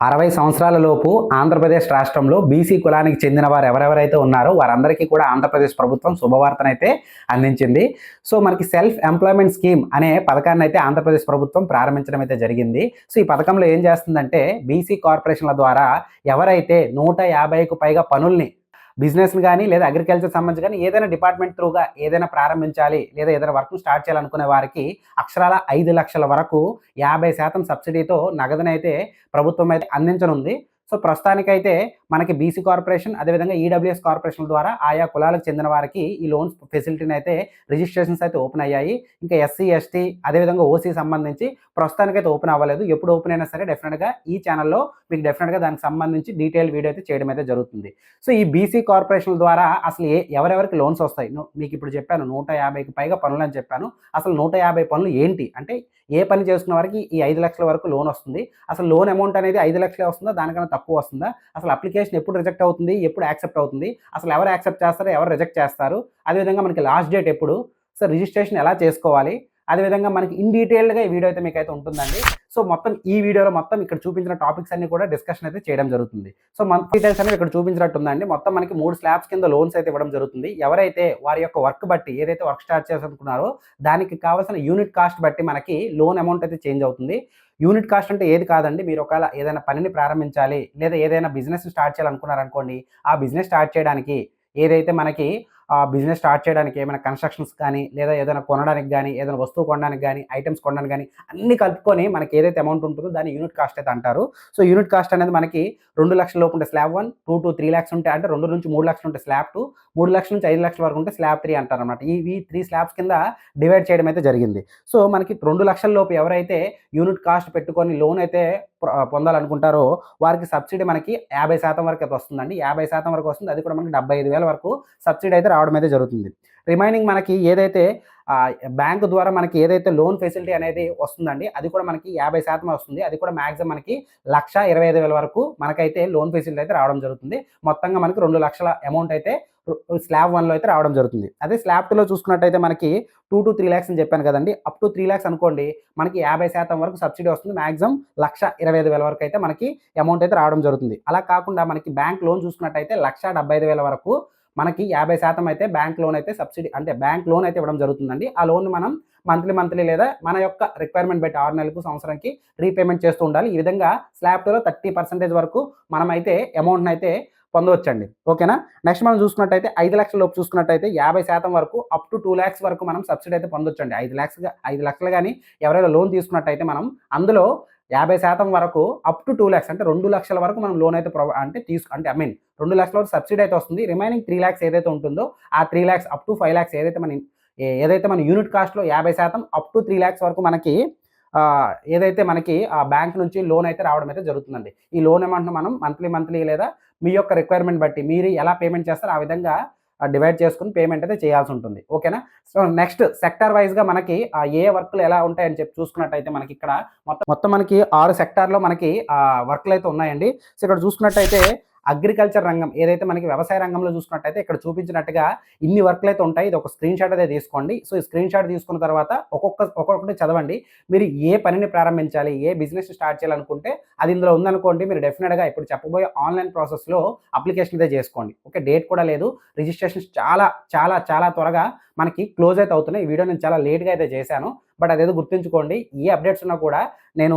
అరవై సంవత్సరాల లోపు ఆంధ్రప్రదేశ్ రాష్ట్రంలో బీసీ కులానికి చెందిన వారు ఎవరెవరైతే ఉన్నారో వారందరికీ కూడా ఆంధ్రప్రదేశ్ ప్రభుత్వం శుభవార్తనైతే అందించింది. సో మనకి సెల్ఫ్ ఎంప్లాయ్మెంట్ స్కీమ్ అనే పథకాన్ని అయితే ఆంధ్రప్రదేశ్ ప్రభుత్వం ప్రారంభించడం అయితే జరిగింది. సో ఈ పథకంలో ఏం చేస్తుందంటే బీసీ కార్పొరేషన్ల ద్వారా ఎవరైతే నూట యాభైకు పైగా పనుల్ని బిజినెస్ కానీ లేదా అగ్రికల్చర్ సంబంధించి కానీ ఏదైనా డిపార్ట్మెంట్ త్రూగా ఏదైనా ప్రారంభించాలి లేదా ఏదైనా వర్క్ స్టార్ట్ చేయాలనుకునే వారికి అక్షరాల ఐదు లక్షల వరకు యాభై శాతం సబ్సిడీతో నగదునైతే ప్రభుత్వం అయితే అందించనుంది. సో ప్రస్తుతానికైతే మనకి బీసీ కార్పొరేషన్ అదేవిధంగా ఈడబ్ల్యూఎస్ కార్పొరేషన్ ద్వారా ఆయా కులాలకు చెందిన వారికి ఈ లోన్స్ ఫెసిలిటీని అయితే రిజిస్ట్రేషన్స్ అయితే ఓపెన్ అయ్యాయి. ఇంకా ఎస్సీ ఎస్టీ అదేవిధంగా ఓసీ సంబంధించి ప్రస్తుతానికైతే ఓపెన్ అవ్వలేదు. ఎప్పుడు ఓపెన్ అయినా సరే డెఫినెట్గా ఈ ఛానల్లో మీకు డెఫినెట్గా దానికి సంబంధించి డీటెయిల్ వీడియో అయితే చేయడం అయితే జరుగుతుంది. సో ఈ బీసీ కార్పొరేషన్ ద్వారా అసలు ఏ ఎవరెవరికి లోన్స్ వస్తాయి? మీకు ఇప్పుడు చెప్పాను నూట యాభైకి పైగా పనులు అని చెప్పాను. అసలు నూట యాభై పనులు ఏంటి? అంటే ఏ పని చేసుకున్న వారికి ఈ ఐదు లక్షల వరకు లోన్ వస్తుంది. అసలు లోన్ అమౌంట్ అనేది ఐదు లక్షలే వస్తుందా? దానికన్నా తక్కువ వస్తుందా? అసలు అప్లికేషన్ ఎప్పుడు రిజెక్ట్ అవుతుంది? ఎప్పుడు యాక్సెప్ట్ అవుతుంది? అసలు ఎవరు యాక్సెప్ట్ చేస్తారు ఎవరు రిజెక్ట్ చేస్తారు? అదేవిధంగా మనకి లాస్ట్ డేట్ ఎప్పుడు? సో రిజిస్ట్రేషన్ ఎలా చేసుకోవాలి? అదేవిధంగా మనకి ఇన్ డీటెయిల్డ్గా ఈ వీడియో అయితే మీకు అయితే ఉంటుందండి. సో మొత్తం ఈ వీడియోలో మొత్తం ఇక్కడ చూపించిన టాపిక్స్ అన్ని కూడా డిస్కషన్ అయితే చేయడం జరుగుతుంది. సో మన డీటెయిల్స్ అనేవి ఇక్కడ చూపించినట్టు ఉందండి మొత్తం మనకి మూడు స్లాబ్స్ కింద లోన్స్ అయితే ఇవ్వడం జరుగుతుంది. ఎవరైతే వారి యొక్క వర్క్ బట్టి ఏదైతే వర్క్ స్టార్ట్ చేయాలనుకున్నారో దానికి కావాల్సిన యూనిట్ కాస్ట్ బట్టి మనకి లోన్ అమౌంట్ అయితే చేంజ్ అవుతుంది. యూనిట్ కాస్ట్ అంటే ఏది కాదండి. మీరు ఒకవేళ ఏదైనా పనిని ప్రారంభించాలి లేదా ఏదైనా బిజినెస్ స్టార్ట్ చేయాలనుకున్నారనుకోండి ఆ బిజినెస్ స్టార్ట్ చేయడానికి ఏదైతే మనకి బిజినెస్ స్టార్ట్ చేయడానికి ఏమైనా కన్స్ట్రక్షన్స్ కానీ లేదా ఏదైనా కొనడానికి కానీ ఏదైనా వస్తువు కొనడానికి కానీ ఐటమ్స్ కొనడానికి కానీ అన్ని కలుపుకొని మనకి ఏదైతే అమౌంట్ ఉంటుందో దాన్ని యూనిట్ కాస్ట్ అయితే అంటారు. సో యూనిట్ కాస్ట్ అనేది మనకి రెండు లక్షల లోపు ఉంటే slab one two to three lakhs ఉంటే అంటే రెండు నుంచి మూడు లక్షలు ఉంటే స్లాబ్ టూ మూడు లక్షల నుంచి ఐదు లక్షల వరకు ఉంటే స్లాబ్ త్రీ అంటారు అనమాట ఈ త్రీ స్లాబ్స్ కింద డివైడ్ చేయడం అయితే జరిగింది. సో మనకి రెండు లక్షల లోపు ఎవరైతే యూనిట్ కాస్ట్ పెట్టుకొని లోన్ అయితే పొందాలనుకుంటారో వారికి సబ్సిడీ మనకి యాభై శాతం వరకు అయితే వస్తుందండి. యాభై శాతం వరకు వస్తుంది. అది కూడా మనకి డెబ్బై ఐదు వేల వరకు సబ్సిడీ అయితే రావడం అయితే జరుగుతుంది. రిమైనింగ్ మనకి ఏదైతే బ్యాంకు ద్వారా మనకి ఏదైతే లోన్ ఫెసిలిటీ అనేది వస్తుందండి అది కూడా మనకి యాభై శాతం వస్తుంది. అది కూడా మ్యాక్సిమం మనకి లక్ష ఇరవై ఐదు వేల వరకు మనకైతే లోన్ ఫెసిలిటీ అయితే రావడం జరుగుతుంది. మొత్తంగా మనకి రెండు లక్షల అమౌంట్ అయితే స్లాబ్ వన్లో అయితే రావడం జరుగుతుంది. అదే స్లాబ్ టూలో చూసుకున్నట్టయితే మనకి టూ టు త్రీ ల్యాక్స్ అని చెప్పాను కదండి అప్ టు త్రీ ల్యాక్స్ అనుకోండి మనకి యాభై శాతం వరకు సబ్సిడీ వస్తుంది. మ్యాక్సిమం లక్ష ఇరవై ఐదు వేల వరకు అయితే మనకి అమౌంట్ అయితే రావడం జరుగుతుంది. అలా కాకుండా మనకి బ్యాంక్ లోన్ చూసుకున్నట్టయితే లక్ష డెబ్బై ఐదు వేల వరకు మనకి యాభై శాతం అయితే బ్యాంక్ లోన్ అయితే సబ్సిడీ అంటే బ్యాంక్ లోన్ అయితే ఇవ్వడం జరుగుతుందండి. ఆ లోన్ మనం మంత్లీ మంత్లీ లేదా మన యొక్క రిక్వైర్మెంట్ బట్టి ఆరు నెలలకు సంవత్సరానికి రీపేమెంట్ చేస్తూ ఉండాలి. ఈ విధంగా స్లాబ్ టూలో థర్టీ పర్సెంటేజ్ వరకు మనమైతే అమౌంట్ని అయితే పొందవచ్చండి. ఓకేనా? నెక్స్ట్ మనం చూసుకున్నట్టయితే ఐదు లక్షల లోపు చూసుకున్నట్టయితే యాభై శాతం వరకు అప్ టు టూ ల్యాక్స్ వరకు మనం సబ్సిడీ అయితే పొందొచ్చండి. ఐదు ల్యాక్స్ ఐదు లక్షలు కానీ ఎవరైనా లోన్ తీసుకున్నట్టయితే మనం అందులో యాభై శాతం వరకు అప్ టు టూ ల్యాక్స్ అంటే రెండు లక్షల వరకు మనం లోన్ అయితే ప్రొవై అంటే తీసుకు అంటే ఐ మీన్ రెండు లక్షల వరకు సబ్సిడీ అయితే వస్తుంది. రిమైనింగ్ త్రీ ల్యాక్స్ ఏదైతే ఉంటుందో ఆ three lakhs up to five lakhs ఏదైతే మన ఏదైతే మన యూనిట్ కాస్ట్లో యాభై శాతం అప్ టు త్రీ ల్యాక్స్ వరకు మనకి ఏదైతే మనకి ఆ బ్యాంక్ నుంచి లోన్ అయితే రావడం అయితే జరుగుతుందండి. ఈ లోన్ అమౌంట్ను మనం మంత్లీ మంత్లీ లేదా మీ యొక్క రిక్వైర్మెంట్ బట్టి మీరు ఎలా పేమెంట్ చేస్తారో ఆ విధంగా డివైడ్ చేసుకుని పేమెంట్ అయితే చేయాల్సి ఉంటుంది. ఓకేనా సో నెక్స్ట్ సెక్టార్ వైజ్గా మనకి ఆ ఏ వర్క్లు ఎలా ఉంటాయని చెప్పి చూసుకున్నట్టయితే మనకి ఇక్కడ మొత్తం మొత్తం మనకి ఆరు సెక్టార్లో మనకి ఆ వర్క్లు అయితే ఉన్నాయండి. సో ఇక్కడ చూసుకున్నట్టయితే అగ్రికల్చర్ రంగం ఏదైతే మనకి వ్యవసాయ రంగంలో చూసుకున్నట్టయితే ఇక్కడ చూపించినట్టుగా ఇన్ని వర్క్లు అయితే ఉంటాయి. ఇది ఒక స్క్రీన్ షాట్ అయితే తీసుకోండి. సో ఈ స్క్రీన్ షాట్ తీసుకున్న తర్వాత ఒక్కొక్క ఒక్కొక్కటి చదవండి. మీరు ఏ పనిని ప్రారంభించాలి ఏ బిజినెస్ స్టార్ట్ చేయాలనుకుంటే అది ఇందులో ఉందనుకోండి మీరు డెఫినెట్గా ఇప్పుడు చెప్పబోయే ఆన్లైన్ ప్రాసెస్లో అప్లికేషన్ అయితే చేసుకోండి. ఓకే డేట్ కూడా లేదు. రిజిస్ట్రేషన్ చాలా చాలా చాలా త్వరగా మనకి క్లోజ్ అయితే అవుతున్నాయి. ఈ వీడియో నేను చాలా లేట్గా అయితే చేశాను. బట్ అదేదో గుర్తుంచుకోండి ఏ అప్డేట్స్ ఉన్నా కూడా నేను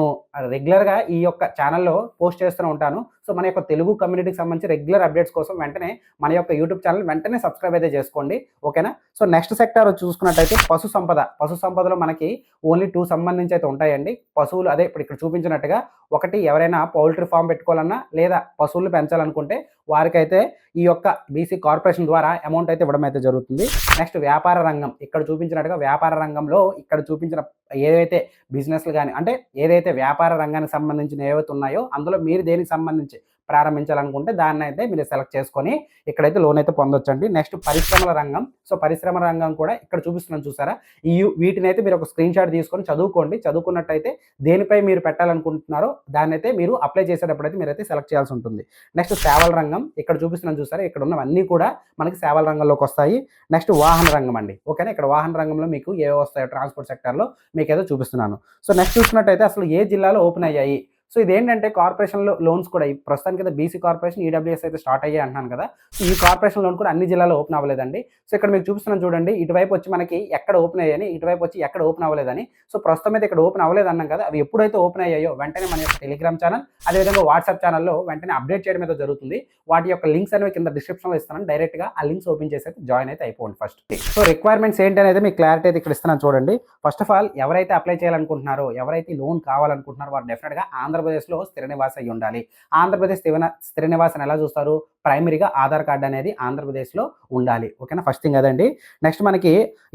రెగ్యులర్గా ఈ యొక్క ఛానల్లో పోస్ట్ చేస్తూనే ఉంటాను. సో మన యొక్క తెలుగు కమ్యూనిటీకి సంబంధించి రెగ్యులర్ అప్డేట్స్ కోసం వెంటనే మన యొక్క యూట్యూబ్ ఛానల్ వెంటనే సబ్స్క్రైబ్ అయితే చేసుకోండి. ఓకేనా? సో నెక్స్ట్ సెక్టార్ చూసుకున్నట్టయితే పశు సంపద. పశు సంపదలో మనకి ఓన్లీ టూ సంబంధించి అయితే ఉంటాయండి. పశువులు అదే ఇప్పుడు ఇక్కడ చూపించినట్టుగా ఒకటి ఎవరైనా పౌల్ట్రీ ఫామ్ పెట్టుకోవాలన్నా లేదా పశువులు పెంచాలనుకుంటే వారికైతే ఈ యొక్క బీసీ కార్పొరేషన్ ద్వారా అమౌంట్ అయితే ఇవ్వడం అయితే జరుగుతుంది. నెక్స్ట్ వ్యాపార వ్యాపార రంగం. ఇక్కడ చూపించినట్టుగా వ్యాపార రంగంలో ఇక్కడ చూపించిన ఏదైతే బిజినెస్లు కానీ అంటే ఏదైతే వ్యాపార రంగానికి సంబంధించిన ఏవైతే ఉన్నాయో అందులో మీరు దేనికి సంబంధించి ప్రారంభించాలనుకుంటే దాన్ని అయితే మీరు సెలెక్ట్ చేసుకొని ఇక్కడైతే లోన్ అయితే పొందొచ్చండి. నెక్స్ట్ పరిశ్రమల రంగం. సో పరిశ్రమ రంగం కూడా ఇక్కడ చూపిస్తున్నాను చూసారా? ఈ వీటిని అయితే మీరు ఒక స్క్రీన్ షాట్ తీసుకొని చదువుకోండి. చదువుకున్నట్టయితే దేనిపై మీరు పెట్టాలనుకుంటున్నారో దాన్ని అయితే మీరు అప్లై చేసేటప్పుడు అయితే మీరైతే సెలెక్ట్ చేయాల్సి ఉంటుంది. నెక్స్ట్ సేవల రంగం. ఇక్కడ చూపిస్తున్నాను చూసారా? ఇక్కడ ఉన్నవన్నీ కూడా మనకి సేవల రంగంలోకి వస్తాయి. నెక్స్ట్ వాహన రంగం అండి. ఓకేనా? ఇక్కడ వాహన రంగంలో మీకు ఏవో వస్తాయో ట్రాన్స్పోర్ట్ సెక్టర్లో మీకు ఏదో చూపిస్తున్నాను. సో నెక్స్ట్ చూసినట్టయితే అసలు ఏ జిల్లాలో ఓపెన్ అయ్యాయి? సో ఇదేంటంటే కార్పొరేషన్లో లోన్స్ కూడా ఈ ప్రస్తుతానికి అయితే బీసీ కార్పొరేషన్ ఈడబ్ల్యూఎస్ అయితే స్టార్ట్ అయ్యాయి అంటున్నాను కదా. సో ఈ కార్పొరేషన్ లోన్ కూడా అన్ని జిల్లాలో ఓపెన్ అవ్వలేదండి. సో ఇక్కడ మీకు చూపిస్తున్నాను చూడండి ఇటువైపు వచ్చి మనకి ఎక్కడ ఓపెన్ అయ్యాయని ఇటువైపు వచ్చి ఎక్కడ ఓపెన్ అవ్వలేదని. సో ప్రస్తుతం అయితే ఇక్కడ ఓపెన్ అవ్వలేదు అన్నాం కదా అవి ఎప్పుడైతే ఓపెన్ అయ్యాయో వెంటనే మన యొక్క టెలిగ్రామ్ ఛానల్ అదేవిధంగా వాట్సాప్ ఛానల్లో వెంటనే అప్డేట్ చేయడం అయితే జరుగుతుంది. వాటి యొక్క లింక్స్ అనేవి కింద డిస్క్రిప్షన్లో ఇస్తాను. డైరెక్ట్గా ఆ లింక్స్ ఓపెన్ చేసి జాయిన్ అయితే అయిపోండి ఫస్ట్ సో రిక్వైర్మెంట్స్ ఏంటి అనేది మీకు క్లారిటీ అయితే ఇక్కడ ఇస్తున్నాను చూడండి. ఫస్ట్ ఆఫ్ ఆల్ ఎవరైతే అప్లై చేయాలనుకుంటున్నారో ఎవరైతే లోన్ కావాలనుకుంటున్నారో వారు డెఫినెట్గా ఆంధ్రప్రదేశ్లో స్థిర నివాస అయి ఉండాలి. ఆంధ్రప్రదేశ్ స్థిర స్థిర నివాసం ఎలా చూస్తారు? ప్రైమరీగా ఆధార్ కార్డు అనేది ఆంధ్రప్రదేశ్లో ఉండాలి. ఓకేనా? ఫస్ట్ థింగ్ అదండి. నెక్స్ట్ మనకి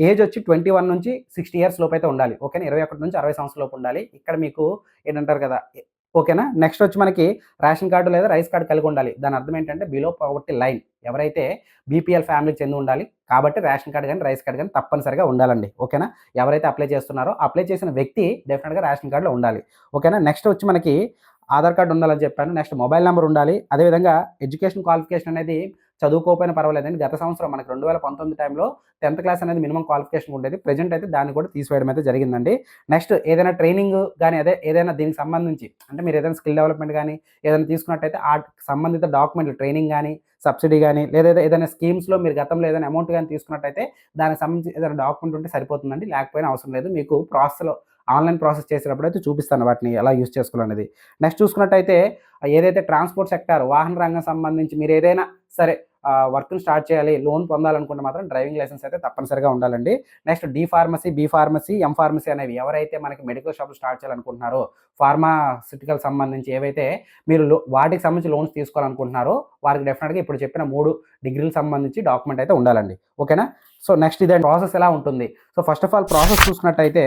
ఏజ్ వచ్చి ట్వంటీ వన్ నుంచి సిక్స్టీ ఇయర్స్ లోపు అయితే ఉండాలి. ఓకేనా? ఇరవై ఒకటి నుంచి అరవై సంవత్సరాల లోపు ఉండాలి. ఇక్కడ మీకు ఏంటంటారు కదా? ఓకేనా? నెక్స్ట్ వచ్చి మనకి రేషన్ కార్డు లేదా రైస్ కార్డు కలిగి ఉండాలి. దాని అర్థం ఏంటంటే బిలో పవర్టీ లైన్ ఎవరైతే బీపీఎల్ ఫ్యామిలీకి చెంది ఉండాలి కాబట్టి రేషన్ కార్డు కానీ రైస్ కార్డు కానీ తప్పనిసరిగా ఉండాలండి. ఓకేనా? ఎవరైతే అప్లై చేస్తున్నారో అప్లై చేసిన వ్యక్తి డెఫినెట్గా రేషన్ కార్డులో ఉండాలి. ఓకేనా? నెక్స్ట్ వచ్చి మనకి ఆధార్ కార్డు ఉండాలని చెప్పాను. నెక్స్ట్ మొబైల్ నెంబర్ ఉండాలి. అదేవిధంగా ఎడ్యుకేషన్ క్వాలిఫికేషన్ అనేది చదువుకోకపోయినా పర్వాలేదండి. గత సంవత్సరం మనకి రెండు వేల పంతొమ్మిది టైంలో టెన్త్ క్లాస్ అనేది మినిమం క్వాలిఫికేషన్ ఉండేది. ప్రజెంట్ అయితే దాన్ని కూడా తీసివేయడం అయితే జరిగిందండి. నెక్స్ట్ ఏదైనా ట్రైనింగ్ కానీ అదే ఏదైనా దీనికి సంబంధించి అంటే మీరు ఏదైనా స్కిల్ డెవలప్మెంట్ కానీ ఏదైనా తీసుకున్నట్టయితే ఆ సంబంధిత డాక్యుమెంట్లు ట్రైనింగ్ కానీ సబ్సిడీ కానీ లేదా ఏదైనా స్కీమ్స్లో మీరు గతంలో ఏదైనా అమౌంట్ కానీ తీసుకున్నట్టయితే దానికి సంబంధించి ఏదైనా డాక్యుమెంట్ ఉంటే సరిపోతుందండి. లేకపోయినా అవసరం లేదు. మీకు ప్రాసెస్లో ఆన్లైన్ ప్రాసెస్ చేసేటప్పుడు అయితే చూపిస్తాను వాటిని ఎలా యూస్ చేసుకోవాలనేది. నెక్స్ట్ చూసుకున్నట్టయితే ఏదైతే ట్రాన్స్పోర్ట్ సెక్టార్ వాహన రంగం సంబంధించి మీరు ఏదైనా సరే వర్క్ని స్టార్ట్ చేయాలి లోన్ పొందాలనుకుంటే మాత్రం డ్రైవింగ్ లైసెన్స్ అయితే తప్పనిసరిగా ఉండాలండి. Next D pharmacy B pharmacy M pharmacy అనేవి ఎవరైతే మనకి మెడికల్ షాప్ స్టార్ట్ చేయాలనుకుంటున్నారో ఫార్మాసిటికల్ సంబంధించి ఏవైతే మీరు వాటికి సంబంధించి లోన్స్ తీసుకోవాలనుకుంటున్నారో వారికి డెఫినెట్గా ఇప్పుడు చెప్పిన మూడు డిగ్రీలకు సంబంధించి డాక్యుమెంట్ అయితే ఉండాలండి. ఓకేనా? సో నెక్స్ట్ ఇదే ప్రాసెస్ ఎలా ఉంటుంది? So first of all process చూసుకున్నట్టయితే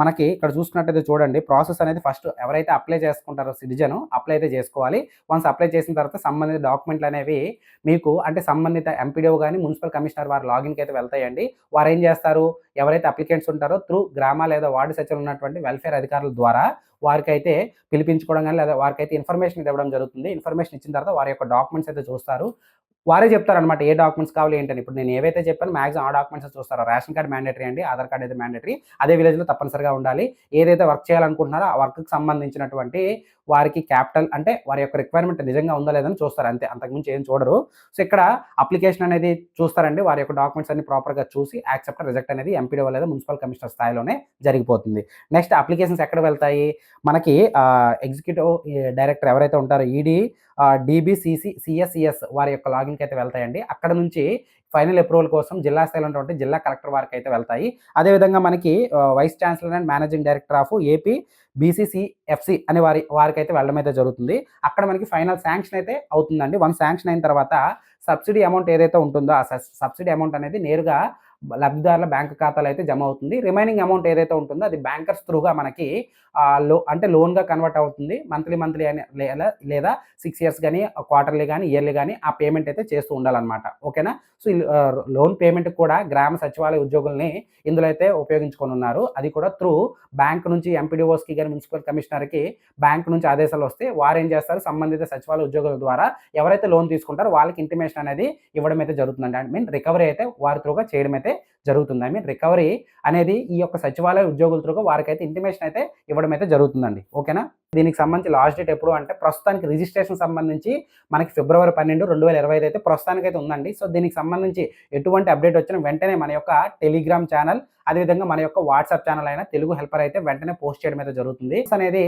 మనకి ఇక్కడ చూసుకున్నట్టయితే చూడండి ప్రాసెస్ అనేది ఫస్ట్ ఎవరైతే అప్లై చేసుకుంటారో సిటిజన్ అప్లై అయితే చేసుకోవాలి. వన్స్ అప్లై చేసిన తర్వాత సంబంధిత డాక్యుమెంట్లు అనేవి మీకు అంటే సంబంధిత ఎంపీడీఓ కానీ మున్సిపల్ కమిషనర్ వారి లాగిన్కి అయితే వెళ్తాయండి. వారు ఏం చేస్తారు? ఎవరైతే అప్లికెంట్స్ ఉంటారో త్రూ గ్రామ లేదా వార్డు సచివులు ఉన్నటువంటి వెల్ఫేర్ అధికారుల ద్వారా వారికైతే పిలిపించుకోవడం కానీ లేదా వారికి అయితే ఇన్ఫర్మేషన్ ఇవ్వడం జరుగుతుంది. ఇన్ఫర్మేషన్ ఇచ్చిన తర్వాత వారి యొక్క డాక్యుమెంట్స్ అయితే చూస్తారు. వారే చెప్తారనమాట ఏ డాక్యుమెంట్స్ కావాలి ఏంటని. ఇప్పుడు నేను ఏవైతే చెప్పాను మ్యాక్సిమం ఆ డాక్యుమెంట్స్ చూస్తారా. రేషన్ కార్డ్ మ్యాండేటరీ అండి ఆధార్ కార్డ్ అయితే మ్యాండేటరీ. అదే విలేజ్లో తప్పనిసరిగా ఉండాలి. ఏదైతే వర్క్ చేయాలనుకుంటున్నారో ఆ వర్క్కి సంబంధించినటువంటి వారికి క్యాపిటల్ అంటే వారి యొక్క రిక్వైర్మెంట్ నిజంగా ఉందా లేదని చూస్తారు. అంతే అంతకుమించి ఏం చూడరు. సో ఇక్కడ అప్లికేషన్ అనేది చూస్తారండి. వారి యొక్క డాక్యుమెంట్స్ అన్ని ప్రాపర్గా చూసి యాక్సెప్ట్ రిజెక్ట్ అనేది ఎంపీడీ లేదా మున్సిపల్ కమిషనర్ స్థాయిలోనే జరిగిపోతుంది. నెక్స్ట్ అప్లికేషన్స్ ఎక్కడ వెళ్తాయి? మనకి ఎగ్జిక్యూటివ్ డైరెక్టర్ ఎవరైతే ఉంటారో ఈడీ డిబిసిసి సిఎస్సిఎస్ వారి యొక్క లాగిన్కి అయితే వెళ్తాయండి. అక్కడ నుంచి ఫైనల్ అప్రూవల్ కోసం జిల్లా స్థాయిలో ఉన్నటువంటి జిల్లా కలెక్టర్ వారికి అయితే వెళ్తాయి. అదేవిధంగా మనకి vice chancellor and managing director of AP BCCFC అనే వారి వారికి అయితే వెళ్ళడం అయితే జరుగుతుంది. అక్కడ మనకి ఫైనల్ శాంక్షన్ అయితే అవుతుందండి. వన్ శాంక్షన్ అయిన తర్వాత సబ్సిడీ అమౌంట్ ఏదైతే ఉంటుందో ఆ సబ్సిడీ అమౌంట్ అనేది నేరుగా లబ్ధిదారుల బ్యాంక్ ఖాతాలో అయితే జమ అవుతుంది. రిమైనింగ్ అమౌంట్ ఏదైతే ఉంటుందో అది బ్యాంకర్స్ త్రూగా మనకి లో అంటే లోన్గా కన్వర్ట్ అవుతుంది. మంత్లీ మంత్లీ అని లేదా లేదా సిక్స్ ఇయర్స్ కానీ క్వార్టర్లీ కానీ ఇయర్లీ కానీ ఆ పేమెంట్ అయితే చేస్తూ ఉండాలన్నమాట. ఓకేనా? సో ఈ లోన్ పేమెంట్ కూడా గ్రామ సచివాలయ ఉద్యోగుల్ని ఇందులో అయితే ఉపయోగించుకొని ఉన్నారు. అది కూడా త్రూ బ్యాంక్ నుంచి ఎంపీడీఓస్కి కానీ మున్సిపల్ కమిషనర్కి బ్యాంక్ నుంచి ఆదేశాలు వస్తే వారు ఏం చేస్తారు? సంబంధిత సచివాలయ ఉద్యోగుల ద్వారా ఎవరైతే లోన్ తీసుకుంటారో వాళ్ళకి ఇంటిమేషన్ అనేది ఇవ్వడం అయితే జరుగుతుందండి. ఐ మీన్ రికవరీ అయితే వారి త్రూగా చేయడం అయితే జరుగుతుంది. ఐ మీన్ రికవరీ అనేది ఈ యొక్క సచివాలయ ఉద్యోగుల త్రూగా వారికైతే ఇంటిమేషన్ అయితే ఇవ్వడం అయితే జరుగుతుందండి. ఓకేనా? దీనికి సంబంధించి లాస్ట్ డేట్ ఎప్పుడు అంటే ప్రస్తుతానికి రిజిస్ట్రేషన్ సంబంధించి మనకి ఫిబ్రవరి పన్నెండు రెండు వేల ఇరవై ఐదు అయితే ప్రస్తుతానికి అయితే ఉందండి. సో దీనికి సంబంధించి ఎటువంటి అప్డేట్ వచ్చినా వెంటనే మన యొక్క టెలిగ్రామ్ ఛానల్ అదేవిధంగా మన యొక్క వాట్సాప్ ఛానల్ అయినా తెలుగు హెల్పర్ అయితే వెంటనే పోస్ట్ చేయడం అయితే జరుగుతుంది. అనేది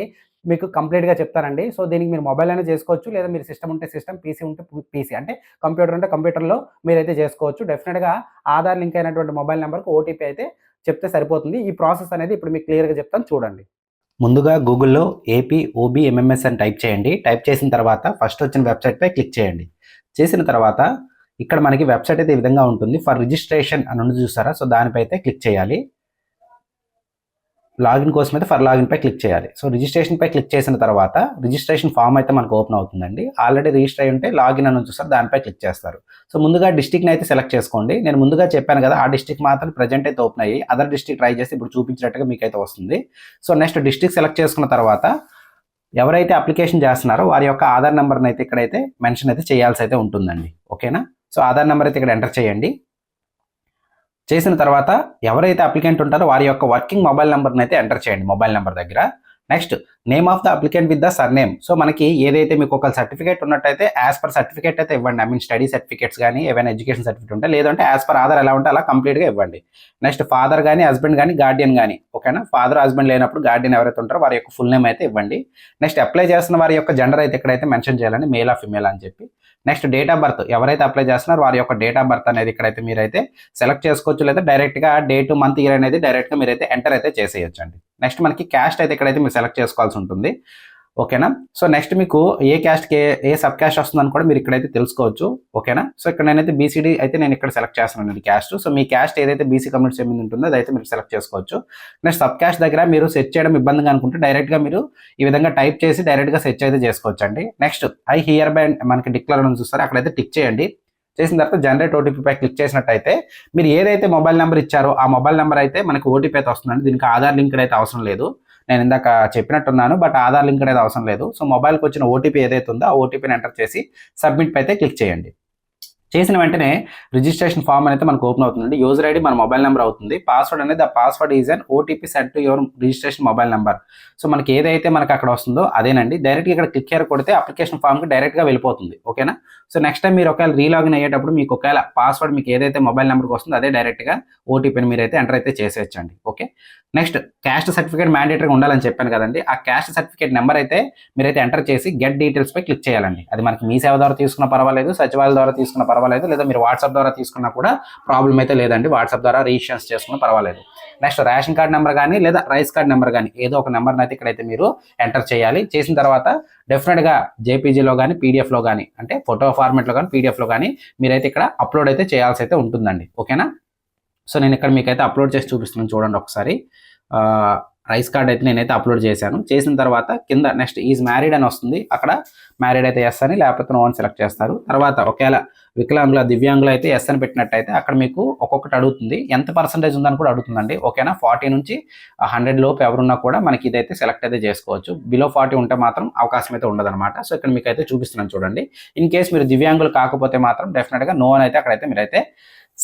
మీకు కంప్లీట్గా చెప్తారండి సో దీనికి మీరు మొబైల్ అయినా చేసుకోవచ్చు లేదా మీరు సిస్టమ్ ఉంటే సిస్టమ్ పీసీ ఉంటే పీసీ అంటే కంప్యూటర్ ఉంటే కంప్యూటర్లో మీరైతే చేసుకోవచ్చు. డెఫినెట్గా ఆధార్ లింక్ అయినటువంటి మొబైల్ నెంబర్కి ఓటీపీ అయితే చెప్తే సరిపోతుంది. ఈ ప్రాసెస్ అనేది ఇప్పుడు మీకు క్లియర్గా చెప్తాను చూడండి. ముందుగా గూగుల్లో ఏపీ ఓబీ ఎంఎంఎస్ అని టైప్ చేయండి. టైప్ చేసిన తర్వాత ఫస్ట్ వచ్చిన వెబ్సైట్పై క్లిక్ చేయండి. చేసిన తర్వాత ఇక్కడ మనకి వెబ్సైట్ అయితే ఈ విధంగా ఉంటుంది. ఫర్ రిజిస్ట్రేషన్ అని ఉంది చూసారా? సో దానిపై అయితే క్లిక్ చేయాలి. లాగిన్ కోసం అయితే ఫర్ లాగిన్ పై క్లిక్ చేయాలి. సో రిజిస్ట్రేషన్ పై క్లిక్ చేసిన తర్వాత రిజిస్ట్రేషన్ ఫామ్ అయితే మనకు ఓపెన్ అవుతుందండి. ఆల్రెడీ రిజిస్టర్ అయి ఉంటే లాగిన్ అని చూస్తారు దానిపై క్లిక్ చేస్తారు. సో ముందుగా డిస్టిక్ని అయితే సెలెక్ట్ చేసుకోండి. నేను ముందుగా చెప్పాను కదా ఆ డిస్టిక్ మాత్రం ప్రజెంట్ అయితే ఓపెన్ అయ్యి అదర్ డిస్టిక్ ట్రై చేసి ఇప్పుడు చూపించినట్టుగా మీకు అయితే వస్తుంది. సో నెక్స్ట్ డిస్టిక్ సెలెక్ట్ చేసుకున్న తర్వాత ఎవరైతే అప్లికేషన్ చేస్తున్నారో వారి యొక్క ఆధార్ నెంబర్ని అయితే ఇక్కడైతే మెన్షన్ అయితే చేయాల్సి అయితే ఉంటుందండి. ఓకేనా? సో ఆధార్ నెంబర్ అయితే ఇక్కడ ఎంటర్ చేయండి. చేసిన తర్వాత ఎవరైతే అప్లికెంట్ ఉంటారో వారి యొక్క వర్కింగ్ మొబైల్ నెంబర్ని అయితే ఎంటర్ చేయండి మొబైల్ నెంబర్ దగ్గర. Next name of the applicant with the surname so మనకి ఏదైతే మీకు ఒక సర్టిఫికేట్ ఉన్నట్టయితే యాజ్ పర్ సర్టిఫికేట్ అయితే ఇవ్వండి. ఐ మీన్ స్టడీ సర్టిఫికేట్స్ కానీ ఏవైనా ఎడ్యుకేషన్ సర్టిఫికేట్ ఉంటే లేదంటే యాజ్ పర్ ఆధార్ ఎలా ఉంటే అలా కంప్లీట్గా ఇవ్వండి. నెక్స్ట్ ఫాదర్ కానీ హస్బెండ్ కానీ గార్డియన్ కానీ ఓకేనా ఫాదర్ హస్బెండ్ లేనప్పుడు గార్డియన్ ఎవరైతే ఉంటారో వారి యొక్క ఫుల్ నేమ్ అయితే ఇవ్వండి. నెక్స్ట్ అప్లై చేస్తున్న వారి యొక్క జెండర్ అయితే ఇక్కడైతే మెన్షన్ చేయాలండి. మేల్ ఆఫ్ ఫిమేల్ అని చెప్పి. నెక్స్ట్ డేట్ ఆఫ్ బర్త్ ఎవరైతే అప్లై చేస్తున్నారో వారి యొక్క డేట్ ఆఫ్ బర్త్ అనేది ఇక్కడైతే మీరైతే సెలెక్ట్ చేసుకోవచ్చు లేదా డైరెక్ట్గా డేట్ మంత్ ఇయర్ అనేది డైరెక్ట్గా మీరైతే ఎంటర్ అయితే చేసేయచ్చు అండి నెక్స్ట్ మనకి క్యాస్ట్ అయితే ఇక్కడైతే మీరు సెలెక్ట్ చేసుకోవాల్సి ఉంటుంది. ఓకేనా? సో నెక్స్ట్ మీకు ఏ క్యాస్ట్కి ఏ సబ్ క్యాస్ట్ వస్తుందని కూడా మీరు ఇక్కడైతే తెలుసుకోవచ్చు. ఓకేనా? సో ఇక్కడ నేనైతే బీసీడీ అయితే నేను ఇక్కడ సెలెక్ట్ చేస్తున్నాను ఇది క్యాస్ట్. సో మీ క్యాస్ట్ ఏదైతే బీసీ కమ్యూనిటీ ఏమి ఉంటుందో అదైతే మీరు సెలెక్ట్ చేసుకోవచ్చు. నెక్స్ట్ సబ్ క్యాస్ట్ దగ్గర మీరు సెర్చ్ చేయడం ఇబ్బందిగా అనుకుంటే డైరెక్ట్గా మీరు ఈ విధంగా టైప్ చేసి డైరెక్ట్గా సెర్చ్ అయితే చేసుకోవచ్చు అండి నెక్స్ట్ ఐ హియర్ బై మనకి డిక్లర్ అని చూస్తారు అక్కడైతే టిక్ చేయండి. చేసిన తర్వాత జనరేట్ ఓటీపీపై క్లిక్ చేసినట్టయితే మీరు ఏదైతే మొబైల్ నెంబర్ ఇచ్చారో ఆ మొబైల్ నెంబర్ అయితే మనకి ఓటీపీ అయితే వస్తుందండి. దీనికి ఆధార్ లింక్ అయితే అవసరం లేదు. నేను ఇందాక చెప్పినట్టున్నాను బట్ ఆధార్ లింక్ అనేది అవసరం లేదు. సో మొబైల్కి వచ్చిన ఓటీపీ ఏదైతే ఉందో ఆ ఓటీపీని ఎంటర్ చేసి సబ్మిట్ అయితే క్లిక్ చేయండి. చేసిన వెంటనే రిజిస్ట్రేషన్ ఫామ్ అనేది మనకు ఓపెన్ అవుతుంది యూజర్ ఐడి మన మొబైల్ నెంబర్ అవుతుంది. పాస్వర్డ్ అనేది ఆ password is an OTP sent to your registration mobile number. So మనకి ఏదైతే మనకి అక్కడ వస్తుందో అదేనండి. డైరెక్ట్గా ఇక్కడ క్లిక్ చేయర్ కొడితే అప్లికేషన్ ఫామ్కి డైరెక్ట్గా వెళ్ళిపోతుంది. ఓకేనా? సో నెక్స్ట్ టైం మీరు ఒకవేళ రీలాగిన్ అయ్యేటప్పుడు మీకు ఒకవేళ పాస్వర్డ్ మీకు ఏదైతే మొబైల్ నెంబర్కి వస్తుందో అదే డైరెక్ట్గా ఓటీపీని మీరైతే ఎంటర్ అయితే చేసేయచ్చండి. ఓకే? నెక్స్ట్ క్యాస్ట్ సర్టిఫికేట్ మ్యాండేటరీగా ఉండాలని చెప్పాను కదండి. ఆ క్యాస్ట్ సర్టిఫికేట్ నెంబర్ అయితే మీరైతే ఎంటర్ చేసి గెట్ డీటెయిల్స్పై క్లిక్ చేయాలండి. అది మనకి మీ సేవ ద్వారా తీసుకున్న పర్వాలేదు సచివాలయం ద్వారా తీసుకున్న పర్వాలేదు లేదా మీరు వాట్సాప్ ద్వారా తీసుకున్నా కూడా ప్రాబ్లం అయితే లేదండి. వాట్సాప్ ద్వారా రిజిస్ట్రేషన్ చేసుకున్న పర్వాలేదు. నెక్స్ట్ రేషన్ కార్డ్ నెంబర్ కానీ లేదా రైస్ కార్డ్ నెంబర్ కానీ ఏదో ఒక నెంబర్ని అయితే ఇక్కడైతే మీరు ఎంటర్ చేయాలి. చేసిన తర్వాత డెఫినెట్గా జేపీజీలో కానీ పీడిఎఫ్లో కానీ అంటే ఫోటో ఫార్మెట్లో కానీ పీడిఎఫ్లో కానీ మీరైతే ఇక్కడ అప్లోడ్ అయితే చేయాల్సి అయితే ఉంటుందండి. ఓకేనా? సో నేను ఇక్కడ మీకైతే అప్లోడ్ చేసి చూపిస్తున్నాను చూడండి ఒకసారి. రైస్ కార్డ్ అయితే నేనైతే అప్లోడ్ చేశాను. చేసిన తర్వాత కింద నెక్స్ట్ ఈజ్ మ్యారీడ్ అని వస్తుంది. అక్కడ మ్యారీడ్ అయితే ఎస్ అని లేకపోతే నో అని సెలెక్ట్ చేస్తారు. తర్వాత ఒకవేళ వికలాంగుల దివ్యాంగుల అయితే ఎస్ అని పెట్టినట్టయితే అక్కడ మీకు ఒక్కొక్కటి అడుగుతుంది. ఎంత పర్సంటేజ్ ఉందని కూడా అడుగుతుందండి. ఓకేనా? ఫార్టీ నుంచి హండ్రెడ్ లోపు ఎవరున్నా కూడా మనకి ఇదైతే సెలెక్ట్ అయితే చేసుకోవచ్చు. బిలో ఫార్టీ ఉంటే మాత్రం అవకాశం అయితే ఉండదన్నమాట. సో ఇక్కడ మీకు అయితే చూపిస్తున్నాను చూడండి. ఇన్ కేస్ మీరు దివ్యాంగులు కాకపోతే మాత్రం డెఫినెట్గా నో అని అయితే అక్కడైతే మీరైతే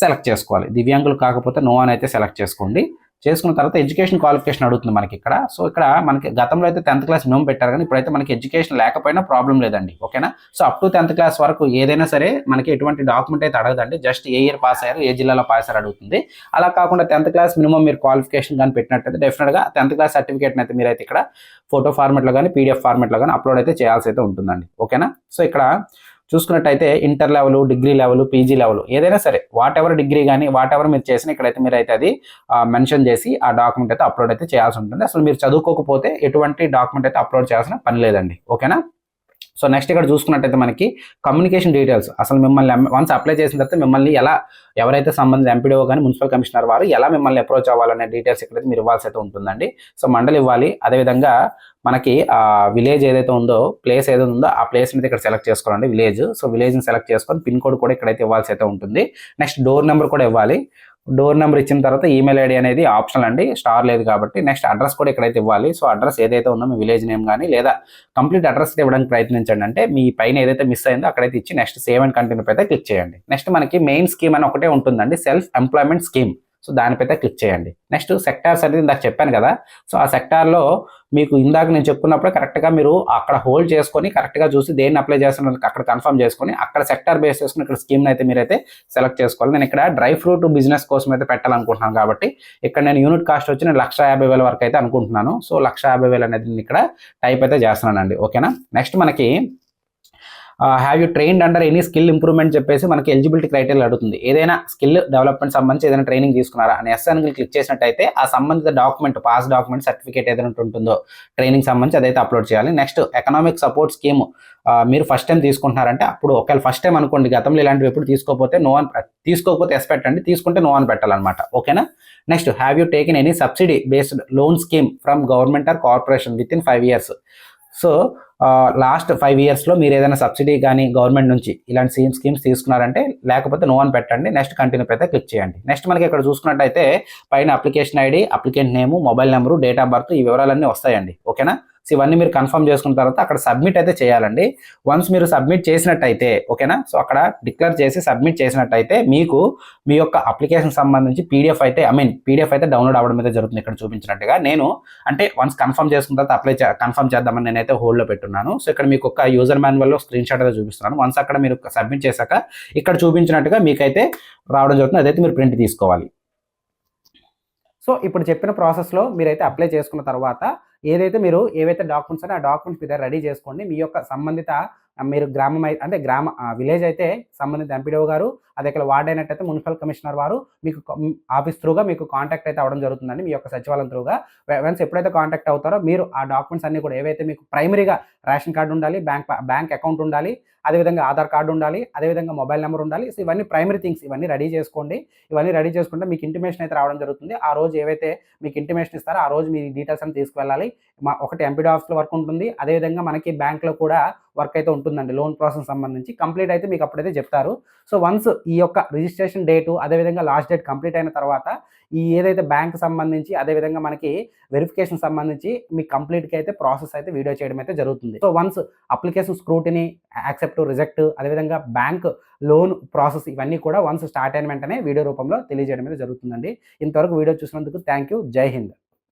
సెలెక్ట్ చేసుకోవాలి. దివ్యాంగులు కాకపోతే నో అని అయితే సెలెక్ట్ చేసుకోండి. చేసుకున్న తర్వాత ఎడ్యుకేషన్ క్వాలిఫికేషన్ అడుగుతుంది మనకి ఇక్కడ. సో ఇక్కడ మనకి గతంలో అయితే టెన్త్ క్లాస్ మినిమం పెట్టారు కానీ ఇప్పుడైతే మనకి ఎడ్యుకేషన్ లేకపోయినా ప్రాబ్లం లేదండి. ఓకేనా? So up to tenth class వరకు ఏదైనా సరే మనకి ఎటువంటి డాక్యుమెంట్ అయితే అడగదండి. జస్ట్ ఏ ఇయర్ పాస్ అయ్యారు ఏ జిల్లాలో పాస్ అయ్యారు అడుగుతుంది. అలా కాకుండా టెన్త్ క్లాస్ మినిమం మీరు క్వాలిఫికేషన్ కానీ పెట్టినట్టయితే డెఫినెట్గా టెన్త్ క్లాస్ సర్టిఫికేట్ అయితే మీరైతే ఇక్కడ ఫోటో ఫార్మెట్లో కానీ పీడిఎఫ్ ఫార్మెట్లో కానీ అప్లోడ్ అయితే చేయాల్సి అయితే ఉంటుందండి. ఓకేనా? సో ఇక్కడ చూసుకున్నట్టయితే inter level degree level PG level ఏదైనా సరే వాట్ ఎవర్ డిగ్రీ కానీ వాట్ ఎవర్ మీరు చేసిన ఇక్కడైతే మీరు అయితే అది మెన్షన్ చేసి ఆ డాక్యుమెంట్ అయితే అప్లోడ్ అయితే చేయాల్సి ఉంటుంది. అసలు మీరు చదువుకోకపోతే ఎటువంటి డాక్యుమెంట్ అయితే అప్లోడ్ చేయాల్సిన పని లేదండి. ఓకేనా? సో నెక్స్ట్ ఇక్కడ చూసుకున్నట్టయితే మనకి కమ్యూనికేషన్ డీటెయిల్స్. అసలు మిమ్మల్ని వన్స్ అప్లై చేసిన తర్వాత మిమ్మల్ని ఎలా ఎవరైతే సంబంధించిన ఎంపీడీఓ కానీ మున్సిపల్ కమిషనర్ వారు ఎలా మిమ్మల్ని అప్రోచ్ అవ్వాలనే డీటెయిల్స్ ఇక్కడైతే మీరు ఇవ్వాల్సి అయితే ఉంటుందండి. సో మండలి ఇవ్వాలి. అదేవిధంగా మనకి ఆ విలేజ్ ఏదైతే ఉందో ప్లేస్ ఏదైతే ఉందో ఆ ప్లేస్ మీద ఇక్కడ సెలెక్ట్ చేసుకోవాలండి విలేజ్ సో విలేజ్ని సెలెక్ట్ చేసుకొని పిన్ కోడ్ కూడా ఇక్కడైతే ఇవ్వాల్సి అయితే ఉంటుంది. నెక్స్ట్ డోర్ నెంబర్ కూడా ఇవ్వాలి. డోర్ నెంబర్ ఇచ్చిన తర్వాత ఈమెయిల్ ఐడి అనేది ఆప్షనల్ అండి. స్టార్ లేదు కాబట్టి నెక్స్ట్ అడ్రస్ కూడా ఇక్కడైతే ఇవ్వాలి. సో అడ్రస్ ఏదైతే ఉందో మీ విలేజ్ నేమ్ కానీ లేదా కంప్లీట్ అడ్రస్ ఇవ్వడానికి ప్రయత్నించండి. అంటే మీ పైన ఏదైతే మిస్ అయిందో అక్కడైతే ఇచ్చి నెక్స్ట్ సేవ్ అండ్ కంటిన్యూ అయితే క్లిక్ చేయండి. నెక్స్ట్ మనకి మెయిన్ స్కీమ్ అని ఒకటే ఉంటుందండి. Self employment scheme. సో దానిపైతే క్లిక్ చేయండి. నెక్స్ట్ సెక్టార్స్ అనేది ఇందాక చెప్పాను కదా. సో ఆ సెక్టార్లో మీకు ఇందాక నేను చెప్పుకున్నప్పుడు కరెక్ట్గా మీరు అక్కడ హోల్డ్ చేసుకొని కరెక్ట్గా చూసి దేన్ని అప్లై చేస్తున్నారు అక్కడ కన్ఫర్మ్ చేసుకొని అక్కడ సెక్టార్ బేస్ చేసుకుని ఇక్కడ స్కీమ్ అయితే మీరైతే సెలెక్ట్ చేసుకోవాలి. నేను ఇక్కడ డ్రై ఫ్రూట్ బిజినెస్ కోసం అయితే పెట్టాలనుకుంటున్నాను కాబట్టి ఇక్కడ నేను యూనిట్ కాస్ట్ వచ్చి నేను లక్ష యాభై వేల వరకు అయితే అనుకుంటున్నాను. సో లక్ష యాభై వేలు అనేది నేను ఇక్కడ టైప్ అయితే చేస్తున్నానండి. ఓకేనా నెక్స్ట్ మనకి have you trained under any skill improvement చెప్పేసి మనకి ఎలిజిబిలిటీ క్రైటీరియా అడుగుతుంది. ఏదైనా స్కిల్ డెవలప్మెంట్ సంబంధించి ఏదైనా ట్రైనింగ్ తీసుకున్నారా అని ఎస్ అని క్లిక్ చేసినట్టయితే ఆ సంబంధిత డాక్యుమెంట్ పాస్ డాక్యుమెంట్ సర్టిఫికేట్ ఏదైనా ఉంటుందో ట్రైనింగ్ సంబంధించి అదైతే అప్లోడ్ చేయాలి. నెక్స్ట్ ఎకనామిక్ సపోర్ట్ స్కీమ్ మీరు ఫస్ట్ టైం తీసుకుంటున్నారంటే అప్పుడు ఒకవేళ ఫస్ట్ టైం అనుకోండి గతంలో ఇలాంటివి ఎప్పుడు తీసుకోకపోతే నో అని తీసుకోకపోతే ఎస్ పెట్టండి తీసుకుంటే నో అని పెట్టాలన్నమాట. ఓకేనా next have you taken any subsidy based loan scheme from government or corporation with in five years so last five ఇయర్స్లో మీరు ఏదైనా సబ్సిడీ కానీ గవర్నమెంట్ నుంచి ఇలాంటి సీమ్ స్కీమ్స్ తీసుకున్నారంటే లేకపోతే నో అని పెట్టండి. నెక్స్ట్ కంటిన్యూ అయితే క్లిక్ చేయండి. నెక్స్ట్ మనకి ఇక్కడ చూసుకున్నట్టయితే పైన application ID applicant name mobile number date of birth ఈ వివరాలన్నీ వస్తాయండి. ఓకేనా? సో ఇవన్నీ మీరు కన్ఫర్మ్ చేసుకున్న తర్వాత అక్కడ సబ్మిట్ అయితే చేయాలండి. వన్స్ మీరు సబ్మిట్ చేసినట్టయితే ఓకేనా? సో అక్కడ డిక్లేర్ చేసి సబ్మిట్ చేసినట్టయితే మీకు మీ యొక్క అప్లికేషన్ సంబంధించి పీడిఎఫ్ అయితే ఐ మీన్ పీడిఎఫ్ అయితే డౌన్లోడ్ అవ్వడం అయితే జరుగుతుంది ఇక్కడ చూపించినట్టుగా. నేను అంటే వన్స్ కన్ఫర్మ్ చేసుకున్న తర్వాత అప్లై కన్ఫర్మ్ చేద్దామని నేనైతే హోల్డ్లో పెట్టున్నాను. సో ఇక్కడ మీకు ఒక యూజర్ మాన్యువల్లో స్క్రీన్ షాట్ అయితే చూపిస్తున్నాను. వన్స్ అక్కడ మీరు సబ్మిట్ చేశాక ఇక్కడ చూపించినట్టుగా మీకైతే రావడం జరుగుతుంది. అదైతే మీరు ప్రింట్ తీసుకోవాలి. సో ఇప్పుడు చెప్పిన ప్రాసెస్లో మీరైతే అప్లై చేసుకున్న తర్వాత ఏదైతే మీరు ఏవైతే డాక్యుమెంట్స్ ఉన్నాయో ఆ డాక్యుమెంట్స్ మీద రెడీ చేసుకోండి. మీ యొక్క సంబంధిత మీరు గ్రామం అంటే గ్రామ విలేజ్ అయితే సంబంధిత ఎంపీడీఓ గారు అదే ఇక్కడ వార్డ్ అయినట్టయితే మున్సిపల్ కమిషనర్ వారు మీకు ఆఫీస్ త్రూగా మీకు కాంటాక్ట్ అయితే అవ్వడం జరుగుతుందండి మీ యొక్క సచివాలయం త్రూగా. వన్స్ ఎప్పుడైతే కాంటాక్ట్ అవుతారో మీరు ఆ డాక్యుమెంట్స్ అన్ని కూడా ఏవైతే మీకు ప్రైమరీగా రేషన్ కార్డు ఉండాలి బ్యాంక్ బ్యాంక్ అకౌంట్ ఉండాలి అదేవిధంగా ఆధార్ కార్డు ఉండాలి అదేవిధంగా మొబైల్ నెంబర్ ఉండాలి సో ఇవన్నీ ప్రైమరీ థింగ్స్ ఇవన్నీ రెడీ చేసుకోండి. ఇవన్నీ రెడీ చేసుకుంటే మీకు ఇంటిమేషన్ అయితే రావడం జరుగుతుంది. ఆ రోజు ఏవైతే మీకు ఇంటిమేషన్ ఇస్తారో ఆ రోజు మీ డీటెయిల్స్ అని తీసుకువెళ్ళాలి. మా ఒకటి ఎంపీడీ ఆఫీస్లో వర్క్ ఉంటుంది అదేవిధంగా మనకి బ్యాంక్లో కూడా వర్క్ అయితే ఉంటుందండి లోన్ ప్రాసెస్ సంబంధించి. కంప్లీట్ అయితే మీకు అప్పుడైతే చెప్తారు. సో వన్స్ ఈ యొక్క రిజిస్ట్రేషన్ డేటు అదేవిధంగా లాస్ట్ డేట్ కంప్లీట్ అయిన తర్వాత ఈ ఏదైతే బ్యాంక్ సంబంధించి అదేవిధంగా మనకి వెరిఫికేషన్ సంబంధించి మీ కంప్లీట్కి అయితే ప్రాసెస్ అయితే వీడియో చేయడం అయితే జరుగుతుంది. So once application scrutiny accept reject అదేవిధంగా బ్యాంక్ లోన్ ప్రాసెస్ ఇవన్నీ కూడా వన్స్ స్టార్ట్ అయిన వెంటనే వీడియో రూపంలో తెలియజేయడం అయితే జరుగుతుందండి. ఇంతవరకు వీడియో చూసినందుకు థ్యాంక్ యూ జై హింద్.